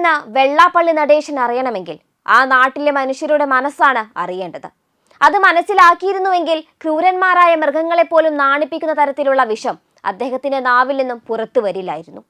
എന്താണെന്ന് വെള്ളാപ്പള്ളി നടേശൻ അറിയണമെങ്കിൽ ആ നാട്ടിലെ മനുഷ്യരുടെ മനസ്സാണ് അറിയേണ്ടത്. അത് മനസ്സിലാക്കിയിരുന്നുവെങ്കിൽ ക്രൂരന്മാരായ മൃഗങ്ങളെപ്പോലും നാണിപ്പിക്കുന്ന തരത്തിലുള്ള വിഷം അദ്ദേഹത്തിന്റെ നാവിൽ നിന്നും പുറത്തു വരില്ലായിരുന്നു.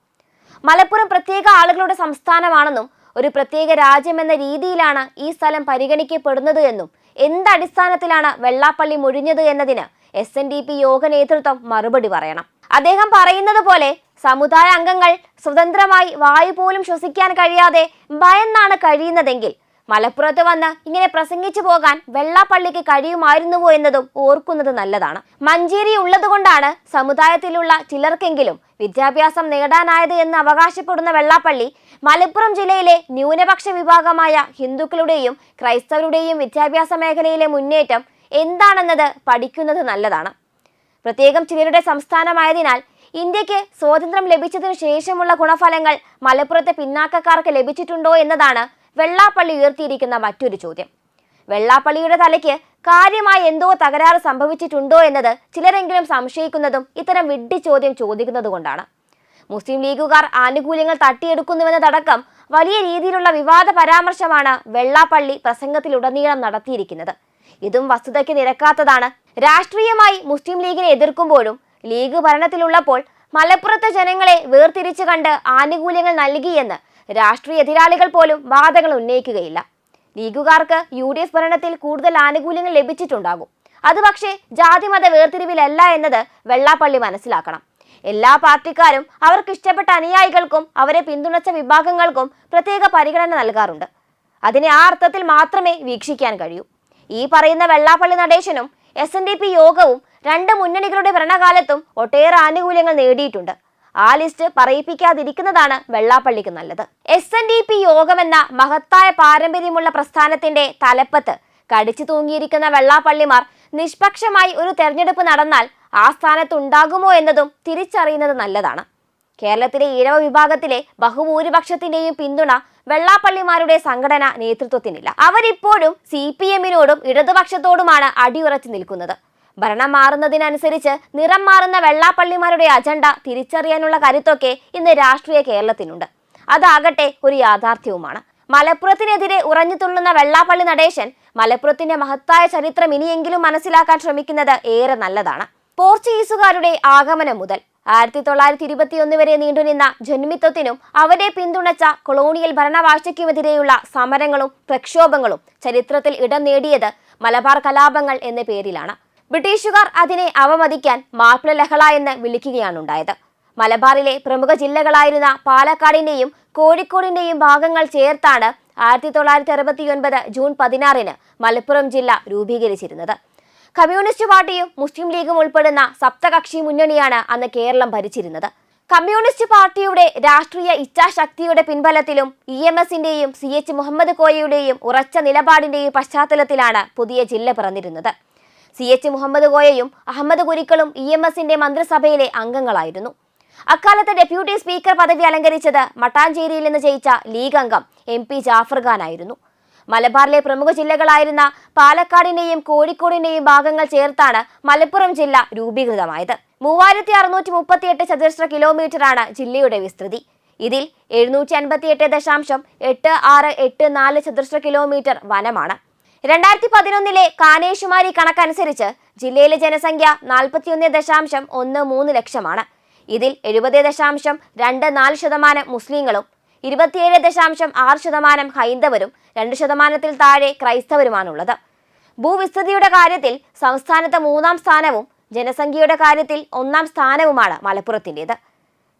മലപ്പുറം പ്രത്യേക ആളുകളുടെ സംസ്ഥാനമാണെന്നും ഒരു പ്രത്യേക രാജ്യമെന്ന രീതിയിലാണ് ഈ സ്ഥലം പരിഗണിക്കപ്പെടുന്നത് എന്നും എന്തടിസ്ഥാനത്തിലാണ് വെള്ളാപ്പള്ളി മൊഴിഞ്ഞത് എന്നതിന് എസ് എൻ ഡി പി യോഗ നേതൃത്വം മറുപടി പറയണം. അദ്ദേഹം പറയുന്നത് പോലെ സമുദായ അംഗങ്ങൾ സ്വതന്ത്രമായി വായു പോലും ശ്വസിക്കാൻ കഴിയാതെ ഭയന്നാണ് കഴിയുന്നതെങ്കിൽ മലപ്പുറത്ത് വന്ന് ഇങ്ങനെ പ്രസംഗിച്ചു പോകാൻ വെള്ളാപ്പള്ളിക്ക് കഴിയുമായിരുന്നുവോ എന്നതും ഓർക്കുന്നത് നല്ലതാണ്. മഞ്ചേരി ഉള്ളതുകൊണ്ടാണ് സമുദായത്തിലുള്ള ചിലർക്കെങ്കിലും വിദ്യാഭ്യാസം നേടാനായത് എന്ന് അവകാശപ്പെടുന്ന വെള്ളാപ്പള്ളി മലപ്പുറം ജില്ലയിലെ ന്യൂനപക്ഷ വിഭാഗമായ ഹിന്ദുക്കളുടെയും ക്രൈസ്തവരുടെയും വിദ്യാഭ്യാസ മേഖലയിലെ മുന്നേറ്റം എന്താണെന്നത് പഠിക്കുന്നത് നല്ലതാണ്. പ്രത്യേകം ചിലരുടെ സംസ്ഥാനമായതിനാൽ ഇന്ത്യയ്ക്ക് സ്വാതന്ത്ര്യം ലഭിച്ചതിനു ശേഷമുള്ള ഗുണഫലങ്ങൾ മലപ്പുറത്തെ പിന്നാക്കക്കാർക്ക് ലഭിച്ചിട്ടുണ്ടോ എന്നതാണ് വെള്ളാപ്പള്ളി ഉയർത്തിയിരിക്കുന്ന മറ്റൊരു ചോദ്യം. വെള്ളാപ്പള്ളിയുടെ തലയ്ക്ക് കാര്യമായി എന്തോ തകരാറ് സംഭവിച്ചിട്ടുണ്ടോ എന്നത് ചിലരെങ്കിലും സംശയിക്കുന്നതും ഇത്തരം വിഡ്ഢി ചോദ്യം ചോദിക്കുന്നതുകൊണ്ടാണ്. മുസ്ലിം ലീഗുകാർ ആനുകൂല്യങ്ങൾ തട്ടിയെടുക്കുന്നുവെന്നതടക്കം വലിയ രീതിയിലുള്ള വിവാദ പരാമർശമാണ് വെള്ളാപ്പള്ളി പ്രസംഗത്തിലുടനീളം നടത്തിയിരിക്കുന്നത്. ഇതും വസ്തുതയ്ക്ക് നിരക്കാത്തതാണ്. രാഷ്ട്രീയമായി മുസ്ലിം ലീഗിനെ എതിർക്കുമ്പോഴും ലീഗ് ഭരണത്തിലുള്ളപ്പോൾ മലപ്പുറത്തെ ജനങ്ങളെ വേർതിരിച്ചു കണ്ട് ആനുകൂല്യങ്ങൾ നൽകിയെന്ന് രാഷ്ട്രീയ എതിരാളികൾ പോലും വാദങ്ങൾ ഉന്നയിക്കുകയില്ല. ലീഗുകാർക്ക് യു ഡി എഫ് ഭരണത്തിൽ കൂടുതൽ ആനുകൂല്യങ്ങൾ ലഭിച്ചിട്ടുണ്ടാകും. അത് പക്ഷേ ജാതിമത വേർതിരിവിലല്ല എന്നത് വെള്ളാപ്പള്ളി മനസ്സിലാക്കണം. എല്ലാ പാർട്ടിക്കാരും അവർക്ക് ഇഷ്ടപ്പെട്ട അനുയായികൾക്കും അവരെ പിന്തുണച്ച വിഭാഗങ്ങൾക്കും പ്രത്യേക പരിഗണന നൽകാറുണ്ട്. അതിനെ ആ അർത്ഥത്തിൽ മാത്രമേ വീക്ഷിക്കാൻ കഴിയൂ. ഈ പറയുന്ന വെള്ളാപ്പള്ളി നടേശനും എസ് എൻ ഡി പി യോഗവും രണ്ട് മുന്നണികളുടെ ഭരണകാലത്തും ഒട്ടേറെ ആനുകൂല്യങ്ങൾ നേടിയിട്ടുണ്ട്. ആ ലിസ്റ്റ് പറയിപ്പിക്കാതിരിക്കുന്നതാണ് വെള്ളാപ്പള്ളിക്ക് നല്ലത്. എസ് എൻ ഡി പി യോഗമെന്ന മഹത്തായ പാരമ്പര്യമുള്ള പ്രസ്ഥാനത്തിന്റെ തലപ്പത്ത് കടിച്ചു തൂങ്ങിയിരിക്കുന്ന വെള്ളാപ്പള്ളിമാർ നിഷ്പക്ഷമായി ഒരു തെരഞ്ഞെടുപ്പ് നടന്നാൽ ആ സ്ഥാനത്ത് ഉണ്ടാകുമോ എന്നതും തിരിച്ചറിയുന്നത് നല്ലതാണ്. കേരളത്തിലെ ഇഴവ വിഭാഗത്തിലെ ബഹുഭൂരിപക്ഷത്തിന്റെയും പിന്തുണ വെള്ളാപ്പള്ളിമാരുടെ സംഘടന നേതൃത്വത്തിനില്ല. അവരിപ്പോഴും സി പി എമ്മിനോടും ഇടതുപക്ഷത്തോടുമാണ് അടിയുറച്ചു നിൽക്കുന്നത്. ഭരണം മാറുന്നതിനനുസരിച്ച് നിറം മാറുന്ന വെള്ളാപ്പള്ളിമാരുടെ അജണ്ട തിരിച്ചറിയാനുള്ള കരുത്തൊക്കെ ഇന്ന് രാഷ്ട്രീയ കേരളത്തിനുണ്ട്. അതാകട്ടെ ഒരു യാഥാർത്ഥ്യവുമാണ്. മലപ്പുറത്തിനെതിരെ ഉറഞ്ഞു തുള്ളുന്ന വെള്ളാപ്പള്ളി നടേശൻ മലപ്പുറത്തിന്റെ മഹത്തായ ചരിത്രം ഇനിയെങ്കിലും മനസ്സിലാക്കാൻ ശ്രമിക്കുന്നത് ഏറെ നല്ലതാണ്. പോർച്ചുഗീസുകാരുടെ ആഗമനം മുതൽ ആയിരത്തി തൊള്ളായിരത്തി ഇരുപത്തിയൊന്ന് വരെ നീണ്ടുനിന്ന ജന്മിത്വത്തിനും അവരെ പിന്തുണച്ച കൊളോണിയൽ ഭരണവാഴ്ചയ്ക്കുമെതിരെയുള്ള സമരങ്ങളും പ്രക്ഷോഭങ്ങളും ചരിത്രത്തിൽ ഇടം നേടിയത് മലബാർ കലാപങ്ങൾ എന്ന പേരിലാണ്. ബ്രിട്ടീഷുകാർ അതിനെ അവമതിക്കാൻ മാപ്പിള ലഹള എന്ന് വിളിക്കുകയാണുണ്ടായത്. മലബാറിലെ പ്രമുഖ ജില്ലകളായിരുന്ന പാലക്കാടിന്റെയും കോഴിക്കോടിന്റെയും ഭാഗങ്ങൾ ചേർത്താണ് ആയിരത്തി തൊള്ളായിരത്തി അറുപത്തിയൊൻപത് ജൂൺ പതിനാറിന് മലപ്പുറം ജില്ല രൂപീകരിച്ചിരുന്നത്. കമ്മ്യൂണിസ്റ്റ് പാർട്ടിയും മുസ്ലിം ലീഗും ഉൾപ്പെടുന്ന സപ്തകക്ഷി മുന്നണിയാണ് അന്ന് കേരളം ഭരിച്ചിരുന്നത്. കമ്മ്യൂണിസ്റ്റ് പാർട്ടിയുടെ രാഷ്ട്രീയ ഇച്ഛാശക്തിയുടെ പിൻബലത്തിലും ഇ എം എസിന്റെയും സി എച്ച് മുഹമ്മദ് കോയയുടെയും ഉറച്ച നിലപാടിന്റെയും പശ്ചാത്തലത്തിലാണ് പുതിയ ജില്ല പിറന്നിരുന്നത്. സി എച്ച് മുഹമ്മദ് കോയയും അഹമ്മദ് കുരിക്കളും ഇ എം എസിന്റെ മന്ത്രിസഭയിലെ അംഗങ്ങളായിരുന്നു. അക്കാലത്ത് ഡെപ്യൂട്ടി സ്പീക്കർ പദവി അലങ്കരിച്ചത് മട്ടാഞ്ചേരിയിൽ നിന്ന് ജയിച്ച ലീഗ് അംഗം എം പി ജാഫർ മലബാറിലെ പ്രമുഖ ജില്ലകളായിരുന്ന പാലക്കാടിന്റെയും കോഴിക്കോടിന്റെയും ഭാഗങ്ങൾ ചേർത്താണ് മലപ്പുറം ജില്ല രൂപീകൃതമായത്. മൂവായിരത്തി അറുന്നൂറ്റി മുപ്പത്തിയെട്ട് ചതുരശ്ര കിലോമീറ്ററാണ് ജില്ലയുടെ വിസ്തൃതി. ഇതിൽ എഴുന്നൂറ്റി അൻപത്തിയെട്ട് ദശാംശം എട്ട് ആറ് എട്ട് നാല് ചതുരശ്ര കിലോമീറ്റർ വനമാണ്. രണ്ടായിരത്തി പതിനൊന്നിലെ കാനേഷുമാരി കണക്കനുസരിച്ച് ജില്ലയിലെ ജനസംഖ്യ നാൽപ്പത്തിയൊന്ന് ദശാംശം ഒന്ന് മൂന്ന് ലക്ഷമാണ്. ഇതിൽ എഴുപത് ദശാംശം രണ്ട് നാല് ശതമാനം മുസ്ലിങ്ങളും ഇരുപത്തിയേഴ് ദശാംശം ആറ് ശതമാനം ഹൈന്ദവരും രണ്ട് ശതമാനത്തിൽ താഴെ ക്രൈസ്തവരുമാണുള്ളത്. ഭൂവിസ്തൃതിയുടെ കാര്യത്തിൽ സംസ്ഥാനത്ത് മൂന്നാം സ്ഥാനവും ജനസംഖ്യയുടെ കാര്യത്തിൽ ഒന്നാം സ്ഥാനവുമാണ് മലപ്പുറത്തിന്റെത്.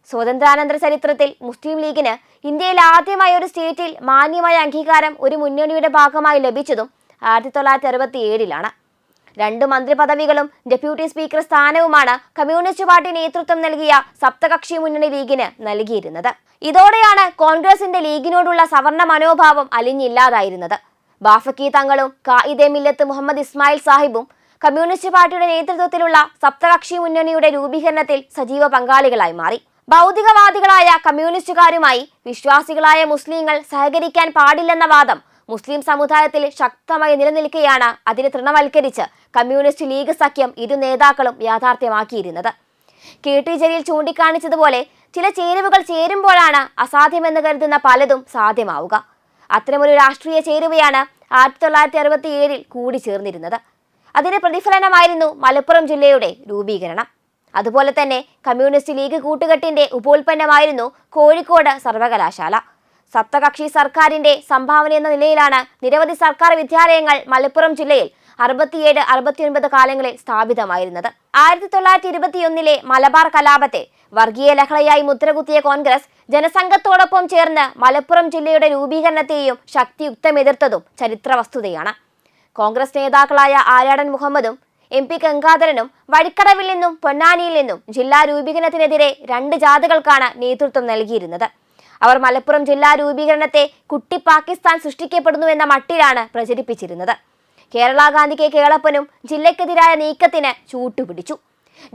സ്വതന്ത്രാനന്തര ചരിത്രത്തിൽ മുസ്ലിം ലീഗിന് ഇന്ത്യയിൽ ആദ്യമായി ഒരു സ്റ്റേറ്റിൽ മാന്യമായ അംഗീകാരം ഒരു മുന്നണിയുടെ ഭാഗമായി ലഭിച്ചതും ആയിരത്തി തൊള്ളായിരത്തി അറുപത്തി ഏഴിലാണ് രണ്ട് മന്ത്രിപദവികളും ഡെപ്യൂട്ടി സ്പീക്കർ സ്ഥാനവുമാണ് കമ്മ്യൂണിസ്റ്റ് പാർട്ടി നേതൃത്വം നൽകിയ സപ്തകക്ഷി മുന്നണി ലീഗിന് നൽകിയിരുന്നത്. ഇതോടെയാണ് കോൺഗ്രസിന്റെ ലീഗിനോടുള്ള സവർണ മനോഭാവം അലിഞ്ഞില്ലാതായിരുന്നത്. ബാഫക്കി തങ്ങളും കായിദെ മില്ലത്ത് മുഹമ്മദ് ഇസ്മായിൽ സാഹിബും കമ്മ്യൂണിസ്റ്റ് പാർട്ടിയുടെ നേതൃത്വത്തിലുള്ള സപ്തകക്ഷി മുന്നണിയുടെ രൂപീകരണത്തിൽ സജീവ പങ്കാളികളായി മാറി. ഭൗതികവാദികളായ കമ്മ്യൂണിസ്റ്റുകാരുമായി വിശ്വാസികളായ മുസ്ലിങ്ങൾ സഹകരിക്കാൻ പാടില്ലെന്ന വാദം മുസ്ലിം സമുദായത്തിൽ ശക്തമായി നിലനിൽക്കെയാണ് അതിനെ തൃണവൽക്കരിച്ച് കമ്മ്യൂണിസ്റ്റ് ലീഗ് സഖ്യം ഇരു നേതാക്കളും യാഥാർത്ഥ്യമാക്കിയിരുന്നത്. കെ. ടി. ജലീൽ ചൂണ്ടിക്കാണിച്ചതുപോലെ ചില ചേരുവകൾ ചേരുമ്പോഴാണ് അസാധ്യമെന്ന് കരുതുന്ന പലതും സാധ്യമാവുക. അത്തരമൊരു രാഷ്ട്രീയ ചേരുവയാണ് ആയിരത്തി തൊള്ളായിരത്തി അറുപത്തി ഏഴിൽ കൂടിച്ചേർന്നിരുന്നത്. അതിന്റെ പ്രതിഫലനമായിരുന്നു മലപ്പുറം ജില്ലയുടെ രൂപീകരണം. അതുപോലെ തന്നെ കമ്മ്യൂണിസ്റ്റ് ലീഗ് കൂട്ടുകെട്ടിന്റെ ഉപോൽപ്പന്നമായിരുന്നു കോഴിക്കോട് സർവകലാശാല. സപ്തകക്ഷി സർക്കാരിന്റെ സംഭാവന എന്ന നിലയിലാണ് നിരവധി സർക്കാർ വിദ്യാലയങ്ങൾ മലപ്പുറം ജില്ലയിൽ അറുപത്തിയേഴ് അറുപത്തിയൊൻപത് കാലങ്ങളിൽ സ്ഥാപിതമായിരുന്നത്. ആയിരത്തി തൊള്ളായിരത്തി ഇരുപത്തിയൊന്നിലെ മലബാർ കലാപത്തെ വർഗീയ ലഹളയായി മുദ്രകുത്തിയ കോൺഗ്രസ് ജനസംഘത്തോടൊപ്പം ചേർന്ന് മലപ്പുറം ജില്ലയുടെ രൂപീകരണത്തെയും ശക്തിയുക്തം എതിർത്തതും ചരിത്ര വസ്തുതയാണ് കോൺഗ്രസ് നേതാക്കളായ ആര്യാടൻ മുഹമ്മദും എം പി ഗംഗാധരനും വഴിക്കടവിൽ നിന്നും പൊന്നാനിയിൽ നിന്നും ജില്ലാ രൂപീകരണത്തിനെതിരെ രണ്ട് ജാഥകൾക്കാണ് നേതൃത്വം നൽകിയിരുന്നത്. അവർ മലപ്പുറം ജില്ലാ രൂപീകരണത്തെ കുട്ടി പാകിസ്ഥാൻ സൃഷ്ടിക്കപ്പെടുന്നു എന്ന മട്ടിലാണ് പ്രചരിപ്പിച്ചിരുന്നത്. കേരള ഗാന്ധി കെ കേളപ്പനും ജില്ലയ്ക്കെതിരായ നീക്കത്തിന് ചൂട്ടുപിടിച്ചു.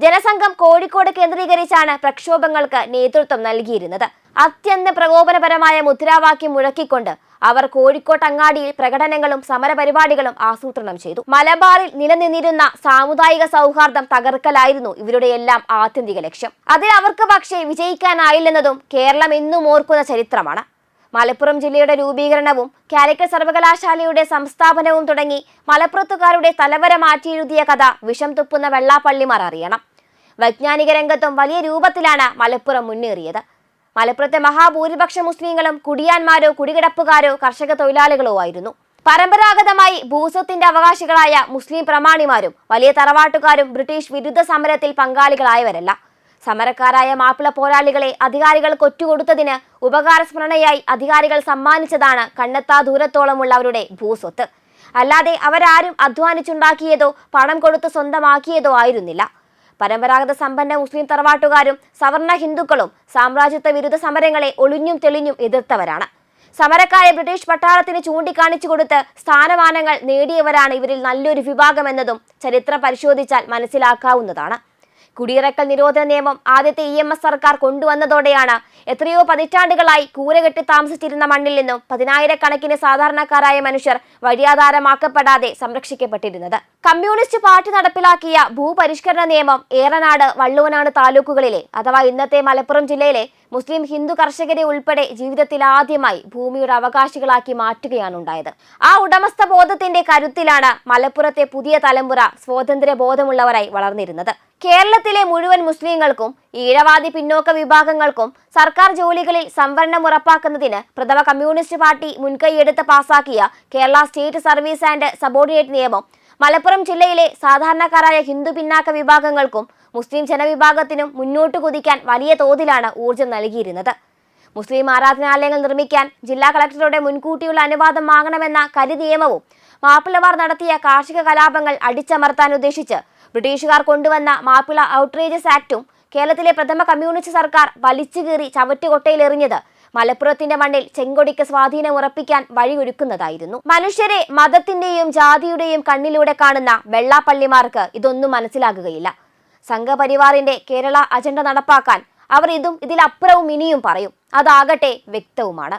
ജനസംഘം കോഴിക്കോട് കേന്ദ്രീകരിച്ചാണ് പ്രക്ഷോഭങ്ങൾക്ക് നേതൃത്വം നൽകിയിരുന്നത്. അത്യന്ത പ്രകോപനപരമായ മുദ്രാവാക്യം മുഴക്കിക്കൊണ്ട് അവർ കോഴിക്കോട്ട് അങ്ങാടിയിൽ പ്രകടനങ്ങളും സമരപരിപാടികളും ആസൂത്രണം ചെയ്തു. മലബാറിൽ നിലനിന്നിരുന്ന സാമുദായിക സൗഹാർദ്ദം തകർക്കലായിരുന്നു ഇവരുടെ എല്ലാം ആത്യന്തിക ലക്ഷ്യം. അതിൽ അവർക്ക് പക്ഷേ വിജയിക്കാനായില്ലെന്നതും കേരളം എന്നും ഓർക്കുന്ന ചരിത്രമാണ്. മലപ്പുറം ജില്ലയുടെ രൂപീകരണവും കാലിക്കറ്റ് സർവകലാശാലയുടെ സംസ്ഥാപനവും തുടങ്ങി മലപ്പുറത്തുകാരുടെ തലവര മാറ്റിയെഴുതിയ കഥ വിഷം തുപ്പുന്ന വെള്ളാപ്പള്ളിമാർ അറിയണം. വൈജ്ഞാനിക രംഗത്തും വലിയ രൂപത്തിലാണ് മലപ്പുറം മുന്നേറിയത്. മലപ്പുറത്തെ മഹാഭൂരിപക്ഷ മുസ്ലിങ്ങളും കുടിയാന്മാരോ കുടികിടപ്പുകാരോ കർഷക തൊഴിലാളികളോ ആയിരുന്നു. പരമ്പരാഗതമായി ഭൂസ്വത്തിന്റെ അവകാശികളായ മുസ്ലിം പ്രമാണിമാരും വലിയ തറവാട്ടുകാരും ബ്രിട്ടീഷ് വിരുദ്ധ സമരത്തിൽ പങ്കാളികളായവരല്ല. സമരക്കാരായ മാപ്പിള പോരാളികളെ അധികാരികൾ കൊറ്റുകൊടുത്തതിന് ഉപകാരസ്മരണയായി അധികാരികൾ സമ്മാനിച്ചതാണ് കണ്ണെത്താ ദൂരത്തോളമുള്ള അവരുടെ ഭൂസ്വത്ത്. അല്ലാതെ അവരാരും അധ്വാനിച്ചുണ്ടാക്കിയതോ പണം കൊടുത്ത് സ്വന്തമാക്കിയതോ ആയിരുന്നില്ല. പരമ്പരാഗത സമ്പന്ന മുസ്ലിം തറവാട്ടുകാരും സവർണ ഹിന്ദുക്കളും സാമ്രാജ്യത്വ വിരുദ്ധ സമരങ്ങളെ ഒളിഞ്ഞും തെളിഞ്ഞും എതിർത്തവരാണ്. സമരക്കാരെ ബ്രിട്ടീഷ് പട്ടാളത്തിന് ചൂണ്ടിക്കാണിച്ചു കൊടുത്ത് സ്ഥാനമാനങ്ങൾ നേടിയവരാണ് ഇവരിൽ നല്ലൊരു വിഭാഗമെന്നതും ചരിത്രം പരിശോധിച്ചാൽ മനസ്സിലാക്കാവുന്നതാണ്. കുടിയിറക്കൽ നിരോധന നിയമം ആദ്യത്തെ ഇ എം എസ് സർക്കാർ കൊണ്ടുവന്നതോടെയാണ് എത്രയോ പതിറ്റാണ്ടുകളായി കൂരകെട്ടി താമസിച്ചിരുന്ന മണ്ണിൽ നിന്നും പതിനായിരക്കണക്കിന് സാധാരണക്കാരായ മനുഷ്യർ വഴിയാധാരമാക്കപ്പെടാതെ സംരക്ഷിക്കപ്പെട്ടിരുന്നത്. കമ്മ്യൂണിസ്റ്റ് പാർട്ടി നടപ്പിലാക്കിയ ഭൂപരിഷ്കരണ നിയമം ഏറനാട് വള്ളുവനാട് താലൂക്കുകളിലെ അഥവാ ഇന്നത്തെ മലപ്പുറം ജില്ലയിലെ മുസ്ലിം ഹിന്ദു കർഷകരെ ഉൾപ്പെടെ ജീവിതത്തിൽ ആദ്യമായി ഭൂമിയുടെ അവകാശികളാക്കി മാറ്റുകയാണ് ഉണ്ടായത്. ആ ഉടമസ്ഥ ബോധത്തിന്റെ കരുത്തിലാണ് മലപ്പുറത്തെ പുതിയ തലമുറ സ്വാതന്ത്ര്യ ബോധമുള്ളവരായി വളർന്നിരുന്നത്. കേരളത്തിലെ മുഴുവൻ മുസ്ലിങ്ങൾക്കും ഈഴവാദി പിന്നോക്ക വിഭാഗങ്ങൾക്കും സർക്കാർ ജോലികളിൽ സംവരണം ഉറപ്പാക്കുന്നതിന് പ്രഥമ കമ്മ്യൂണിസ്റ്റ് പാർട്ടി മുൻകൈയെടുത്ത് പാസാക്കിയ Kerala state service and subordinate നിയമം. മലപ്പുറം ജില്ലയിലെ സാധാരണക്കാരായ ഹിന്ദു പിന്നാക്ക വിഭാഗങ്ങൾക്കും മുസ്ലിം ജനവിഭാഗത്തിനും മുന്നോട്ട് കുതിക്കാൻ വലിയ തോതിലാണ് ഊർജം നൽകിയിരുന്നത്. മുസ്ലിം ആരാധനാലയങ്ങൾ നിർമ്മിക്കാൻ ജില്ലാ കളക്ടറുടെ മുൻകൂട്ടിയുള്ള അനുവാദം വാങ്ങണമെന്ന കരി നിയമവും മാപ്പിളവാർ നടത്തിയ കാർഷിക കലാപങ്ങൾ അടിച്ചമർത്താൻ ഉദ്ദേശിച്ച് ബ്രിട്ടീഷുകാർ കൊണ്ടുവന്ന മാപ്പിള ഔട്ട്റേജസ് ആക്ടും കേരളത്തിലെ പ്രഥമ കമ്മ്യൂണിസ്റ്റ് സർക്കാർ വലിച്ചുകീറി ചവറ്റുകൊട്ടയിലെറിഞ്ഞത് മലപ്പുറത്തിന്റെ മണ്ണിൽ ചെങ്കൊടിക്ക് സ്വാധീനം ഉറപ്പിക്കാൻ വഴിയൊരുക്കുന്നതായിരുന്നു. മനുഷ്യരെ മതത്തിന്റെയും ജാതിയുടെയും കണ്ണിലൂടെ കാണുന്ന വെള്ളാപ്പള്ളിമാർക്ക് ഇതൊന്നും മനസ്സിലാകുകയില്ല. സംഘപരിവാറിന്റെ കേരള അജണ്ട നടപ്പാക്കാൻ അവർ ഇതും ഇതിലപ്പുറവും ഇനിയും പറയും. അതാകട്ടെ വ്യക്തവുമാണ്.